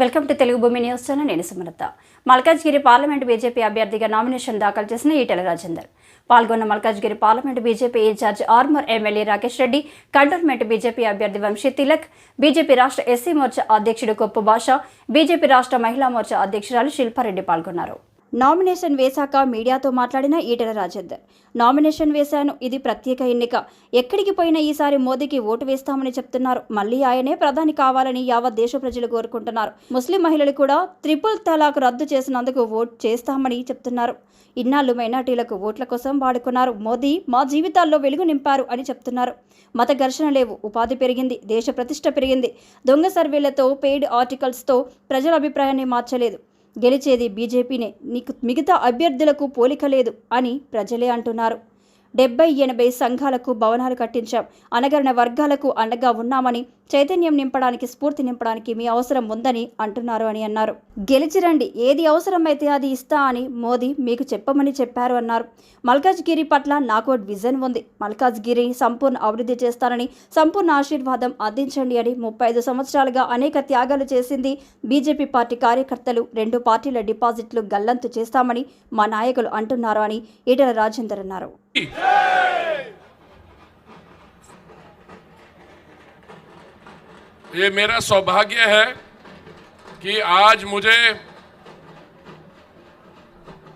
Welcome to Telugu భూమి news channel నేను Sumalatha. Malkajgiri parliament BJP అభ్యర్థిగా నామినేషన్ దాఖలు చేసిన ఈటెల రాజేందర్. పాల్గొన్న Malkajgiri parliament BJP incharge Armoor MLA Rakesh Reddy cantonment BJP అభ్యర్థి వంశీ తిలక్ బీజేపీ రాష్ట్ర ఎస్సీ మోర్చా అధ్యక్షుడు కొప్పు భాష బీజేపీ రాష్ట్ర మహిళా మోర్చా అధ్యక్షురాలు శిల్పారెడ్డి పాల్గొన్నారు. నామినేషన్ వేశాక మీడియాతో మాట్లాడిన ఈటెల రాజేందర్. నామినేషన్ వేశాను ఇది ప్రత్యేక ఎన్నిక. ఎక్కడికి పోయినా ఈసారి మోదీకి ఓటు వేస్తామని చెప్తున్నారు. మళ్ళీ ఆయనే ప్రధాని కావాలని యావత్ దేశ ప్రజలు కోరుకుంటున్నారు. ముస్లిం మహిళలు కూడా త్రిపుల్ తలాక్ రద్దు చేసినందుకు ఓటు చేస్తామని చెప్తున్నారు. ఇన్నాళ్ళు మైనార్టీలకు ఓట్ల కోసం వాడుకున్నారు. మోదీ మా జీవితాల్లో వెలుగు నింపారు అని చెప్తున్నారు. మత ఘర్షణ లేవు. ఉపాధి పెరిగింది. దేశ ప్రతిష్ట పెరిగింది. దొంగ సర్వేలతో పెయిడ్ ఆర్టికల్స్తో ప్రజల అభిప్రాయాన్ని మార్చలేదు. గెలిచేది బీజేపీనే. నీకు మిగతా అభ్యర్థులకు పోలిక లేదు అని ప్రజలే అంటున్నారు. డెబ్బై ఎనభై సంఘాలకు భవనాలు కట్టించాం. అనగరణ వర్గాలకు అండగా ఉన్నామని చైతన్యం నింపడానికి స్ఫూర్తి నింపడానికి మీ అవసరం ఉందని అంటున్నారు అని అన్నారు. గెలిచిరండి. ఏది అవసరమైతే అది ఇస్తా అని మోదీ మీకు చెప్పమని చెప్పారు అన్నారు. మల్కాజ్గిరి పట్ల నాకు విజన్ ఉంది. మల్కాజ్గిరి సంపూర్ణ అభివృద్ధి చేస్తానని సంపూర్ణ ఆశీర్వాదం అందించండి అని ముప్పై ఐదు సంవత్సరాలుగా అనేక త్యాగాలు చేసింది బీజేపీ పార్టీ కార్యకర్తలు. రెండు పార్టీల డిపాజిట్లు గల్లంతు చేస్తామని మా నాయకులు అంటున్నారు అని ఈటల రాజేందర్ అన్నారు. ये मेरा सौभाग्य है कि आज मुझे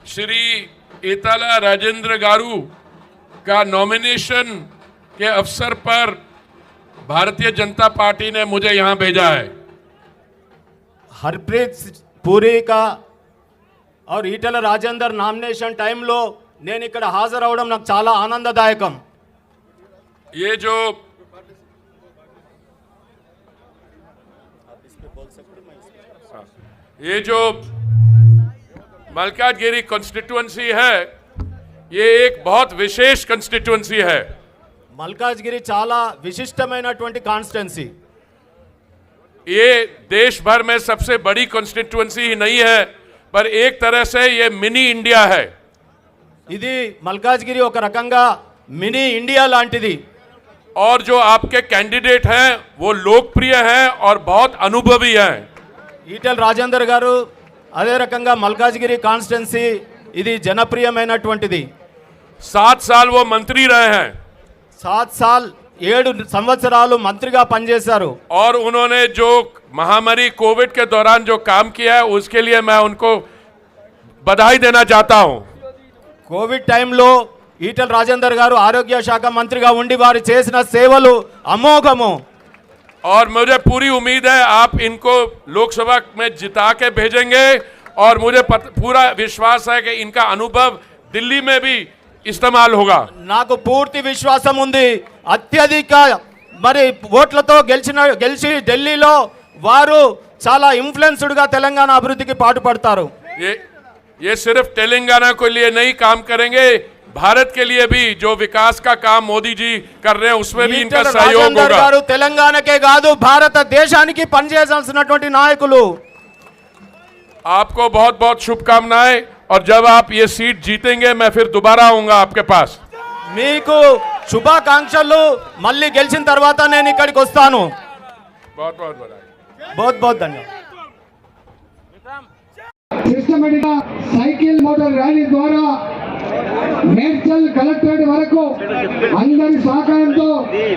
श्री एताला राजेंद्र गारू का नॉमिनेशन के अवसर पर भारतीय जनता पार्टी ने मुझे यहां भेजा है హర్ప్రీత్ పూరి కా और ఈటల రాజేందర్ నామినేషన్ టైంలో నేను ఇక్కడ హాజరవడం నాకు చాలా ఆనందదాయకం ये जो ये जो मलकाजगिरी कॉन्स्टिट्युएंसी है ये एक बहुत विशेष कॉन्स्टिट्युएंसी है మల్కాజ్గిరి చాలా విశిష్టమైనటువంటి కాన్స్టిట్యున్సీ ये देश भर में सबसे बड़ी कॉन्स्टिट्युएंसी ही नहीं है पर एक तरह से ये मिनी इंडिया है ఇది మల్కాజ్గిరి ఒక రకంగా మినీ ఇండియా లాంటిది और जो आपके कैंडिडेट हैं वो लोकप्रिय हैं और बहुत अनुभवी हैं ఈటల రాజేందర్ గారు అదే రకంగా మల్కాజ్గిరి కాన్స్టిట్యున్సీ ఇది జనప్రియమైనటువంటిది सात साल वो मंत्री रहे हैं సాత్ సాల్ ఏడు సంవత్సరాలు మంత్రిగా పనిచేశారు और उन्होंने जो महामारी कोविड के दौरान जो काम किया है उसके लिए मैं उनको बधाई देना चाहता हूं కోవిడ్ టైంలో ఈటల రాజేందర్ గారు ఆరోగ్య శాఖ మంత్రిగా ఉండి వారు చేసిన సేవలు అమోఘము और मुझे पूरी उम्मीद है आप इनको लोकसभा में जिता के भेजेंगे और मुझे पत, पूरा विश्वास है कि इनका अनुभव दिल्ली में भी इस्तेमाल होगा నాకు పూర్తి విశ్వాసం ఉంది అత్యధిక మరి ఓట్లతో గెలిచిన గెలిచి ఢిల్లీలో వారు చాలా ఇన్ఫ్లుయెన్స్డ్గా తెలంగాణ అభివృద్ధికి పాటుపడతారు ये ये सिर्फ तेलंगाना के लिए नहीं काम करेंगे भारत के लिए भी जो विकास का काम मोदी जी कर रहे हैं उसमें भी इनका ఈటెల सहयोग రాజేందర్ होगा గారు తెలంగాణకే కాదు భారతదేశానికి పనిచేయాల్సినటువంటి నాయకులు आपको बहुत बहुत शुभकामनाएं और जब आप ये सीट जीतेंगे मैं फिर दोबारा आऊंगा आपके पास మీకు శుభాకాంక్షలు మళ్ళీ గెలిచిన తర్వాత నేను ఇక్కడికి వస్తాను बहुत बहुत बधाई బహుత్ బహుత్ ధన్యవాదాలు సిస్టమేటిక్గా సైకిల్ మోటార్ ర్యాలీ ద్వారా మేడ్చల్ కలెక్టరేట్ వరకు అందరి సహకారంతో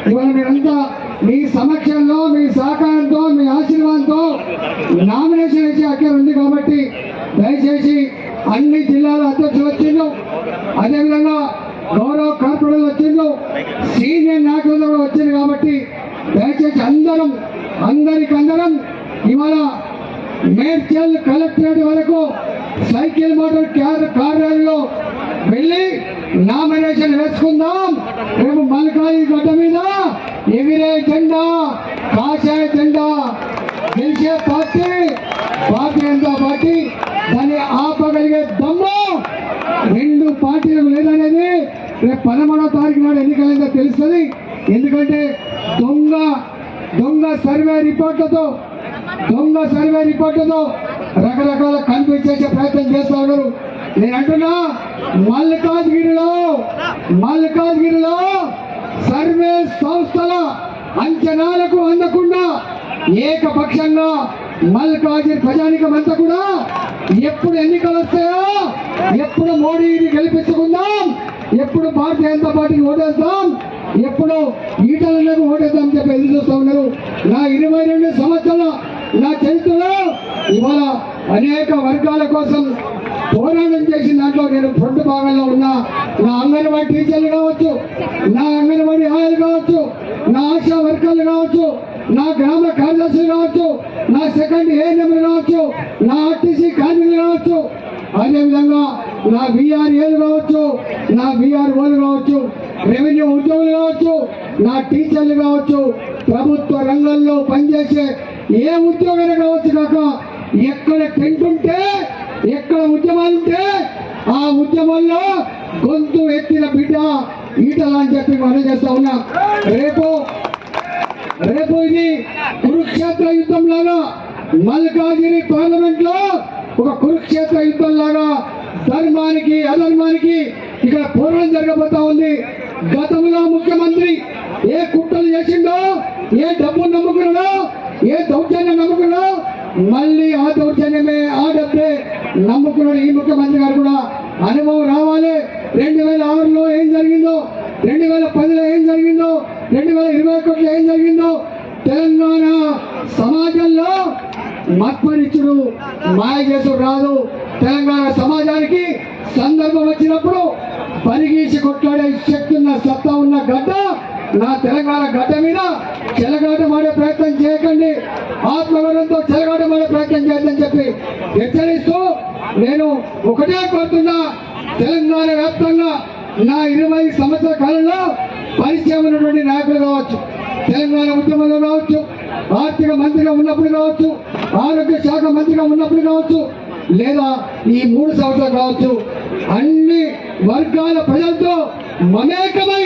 ఇవాళ మీరంతా మీ సమక్షంలో మీ సహకారంతో మీ ఆశీర్వాదంతో నామినేషన్ వేసే అక్కడ ఉంది కాబట్టి దయచేసి అన్ని జిల్లాల అధ్యక్షులు వచ్చిండు అదేవిధంగా గౌరవ కార్పొరేటర్లు వచ్చిండు సీనియర్ నాయకులు కూడా వచ్చింది కాబట్టి దయచేసి అందరం అందరికందరం ఇవాళ మేడ్చల్ కలెక్టరేట్ వరకు సైకిల్ మోటార్ క్యార్ కార్యాలయంలో వెళ్ళి నామినేషన్ వేసుకుందాం. రేపు మల్కాయి గడ్డ మీద ఎగిరే జెండా కాషాయ జెండా గెలిచే పార్టీ భారతీయ జనతా పార్టీ దాన్ని ఆపగలిగే దమ్ము రెండు పార్టీలకు లేదనేది రేపు పదమూడవ తారీఖు నాడు ఎన్నికలైందో తెలుస్తుంది. ఎందుకంటే దొంగ దొంగ సర్వే రిపోర్ట్లతో సర్వే రిపోర్టుతో రకరకాల కన్ఫ్యూజ్ చేసే ప్రయత్నం చేస్తా ఉన్నారు నేను అంటున్నా మల్కాజ్గిరిలో మల్కాజ్గిరిలో సర్వే సంస్థల అంచనాలకు అందకుండా ఏకపక్షంగా మల్కాజిర్ ప్రజానికం అంతా కూడా ఎప్పుడు ఎన్నికలు వస్తాయో ఎప్పుడు మోడీని గెలిపించుకుందాం ఎప్పుడు భారతీయ జనతా పార్టీని ఓటేస్తాం ఎప్పుడు ఈటలకు ఓటేద్దాం అని చెప్పి ఎదురు చూస్తూ ఉన్నారు. నా ఇరవై రెండు సంవత్సరాల నా చరిత్రలో ఇవాళ అనేక వర్గాల కోసం పోరాటం చేసిన దాంట్లో నేను ఫ్రంట్ భాగంలో ఉన్నా. నా అంగన్వాడీ టీచర్లు కావచ్చు నా అంగన్వాడీ ఆయాలు కావచ్చు నా ఆశా వర్కర్లు కావచ్చు నా గ్రామ కార్యదర్శులు కావచ్చు నా సెకండ్ ఏఎన్ఎంలు కావచ్చు నా ఆర్టీసీ కార్మికులు కావచ్చు అదేవిధంగా నా బీఆర్ఏలు కావచ్చు నా బీఆర్ఓలు కావచ్చు రెవెన్యూ ఉద్యోగులు కావచ్చు నా టీచర్లు కావచ్చు ప్రభుత్వ రంగంలో పనిచేసే ఏ ఉద్యోగం కావచ్చు కాక ఎక్కడ టెంట్ ఉంటే ఎక్కడ ఉద్యమాలు ఉంటే ఆ ఉద్యమంలో గొంతు ఎత్తిన బిడ్డ ఈటలా అని చెప్పి మనం చేస్తా ఉన్నా. రేపు రేపు ఇది కురుక్షేత్ర యుద్ధం లాగా మల్కాజిరి పార్లమెంట్లో ఒక కురుక్షేత్ర యుద్ధం లాగా ధర్మానికి అధర్మానికి ఇక్కడ పోరాటం జరగబోతా ఉంది. గతంలో ముఖ్యమంత్రి ఏ కుట్రలు చేసిండో ఏ డబ్బు నమ్ముకున్నాడో ఏ దౌర్జన్యం నమ్ముకున్నాడో మళ్ళీ ఆ దౌర్జన్యమే ఆ డబ్బే నమ్ముకున్నాడు ఈ ముఖ్యమంత్రి గారు కూడా అనుభవం రావాలి. రెండు వేల ఆరులో ఏం జరిగిందో రెండు వేల పదిలో ఏం జరిగిందో రెండు వేల ఇరవై ఒకటిలో ఏం జరిగిందో తెలంగాణ సమాజంలో మత్పరిచుడు మాయ చేసుడు రాదు. తెలంగాణ సమాజానికి సందర్భం వచ్చినప్పుడు పరిగీసి కొట్లాడే శక్తి ఉన్న సత్తా ఉన్న గడ్డ నా తెలంగాణ గడ్డ మీద చెలగాటమాడే ప్రయత్నం చేయకండి. ఆత్మగౌరవంతో చెలగాటమాడే ప్రయత్నం చేయొద్దని చెప్పి హెచ్చరిస్తూ నేను ఒకటే కోరుతున్నా తెలంగాణ వ్యాప్తంగా నా ఇరవై సంవత్సరాల కాలంలో పరిచయం ఉన్నటువంటి నాయకులు కావచ్చు తెలంగాణ ఉద్యమంలో కావచ్చు ఆర్థిక మంత్రిగా ఉన్నప్పుడు కావచ్చు ఆరోగ్య శాఖ మంత్రిగా ఉన్నప్పుడు కావచ్చు లేదా ఈ మూడు సంవత్సరాలు కావచ్చు అన్ని వర్గాల ప్రజలతో మమేకమై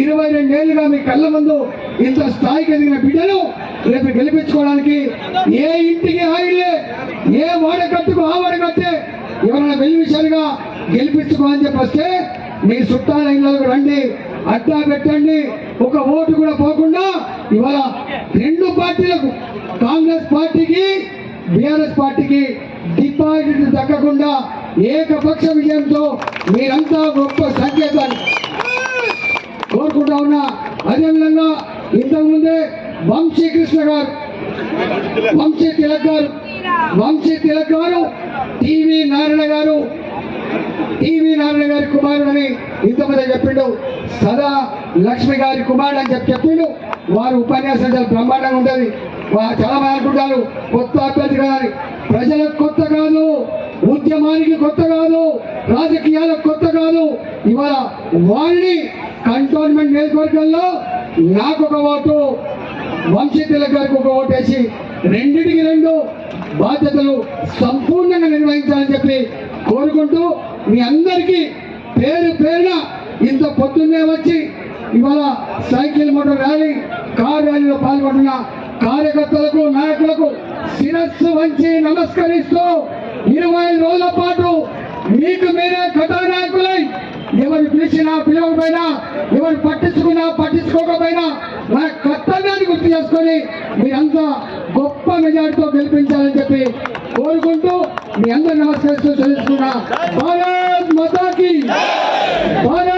ఇరవై రెండేళ్ళుగా మీ కళ్ళ ముందు ఇంత స్థాయికి ఎదిగిన బిడ్డను రేపు గెలిపించుకోవడానికి ఏ ఇంటికి ఆయిలే ఏ వాడకట్టుకు ఆ వాడకట్టే ఎవరైనా వెయ్యి విషయాలుగా గెలిపించుకోవాలని చెప్పి వస్తే మీ చుట్టాల ఇళ్ళకు రండి అడ్డా పెట్టండి ఒక ఓటు కూడా పోకుండా ఇవాళ రెండు పార్టీలకు కాంగ్రెస్ పార్టీకి బీఆర్ఎస్ పార్టీకి డిపాజిట్ తగ్గకుండా ఏకపక్ష విజయంతో మీరంతా గొప్ప సంకేతాన్ని ఉన్నా అదేవిధంగా ఇంతకుముందే వంశీకృష్ణ గారు వంశీ తిలక్ గారు వంశీ తిలక్ గారు టీవీ నారాయణ గారు టీవీ నారాయణ గారి కుమారుడు అని ఇంతమంది చెప్పిండు. సదా లక్ష్మి గారి కుమారుడు అని చెప్పి చెప్పిండు. వారు ఉపన్యాసం చాలా బ్రహ్మాండంగా ఉంటుంది. చాలా మంది అనుకుంటారు. కొత్త అభ్యర్థి కాదని ప్రజలకు కొత్త కాదు ఉద్యమానికి కొత్త కాదు రాజకీయాలకు కొత్త కాదు. ఇవాళ వారిని కంటోన్మెంట్ నియోజకవర్గంలో నాకు ఒక ఓటు వంశీ తిలక్ గారికి ఒక ఓటు వేసి రెండింటికి రెండు బాధ్యతలు సంపూర్ణంగా నిర్వహించాలని చెప్పి కోరుకుంటూ మీ అందరికీ పేరు పేరున ఇంత పొద్దున్నే వచ్చి ఇవాళ సైకిల్ మోటార్ ర్యాలీ కార్ ర్యాలీలో పాల్గొంటున్న కార్యకర్తలకు నాయకులకు శిరస్సు వంచి నమస్కరిస్తూ ఇరవై రోజుల పాటు మీకు మీరే కథానాయకులై ఎవరు పిలిచినా పిలవకపోయినా ఎవరు పట్టించుకున్నా పట్టించుకోకపోయినా మన కర్తవ్యాన్ని గుర్తు చేసుకొని మీరంతా గొప్ప మెజార్టీతో గెలిపించాలని చెప్పి కోరుకుంటూ మీ అందరు నమస్కరిస్తూ తెలుసుకున్నా భారత్ మతాకి. భారత్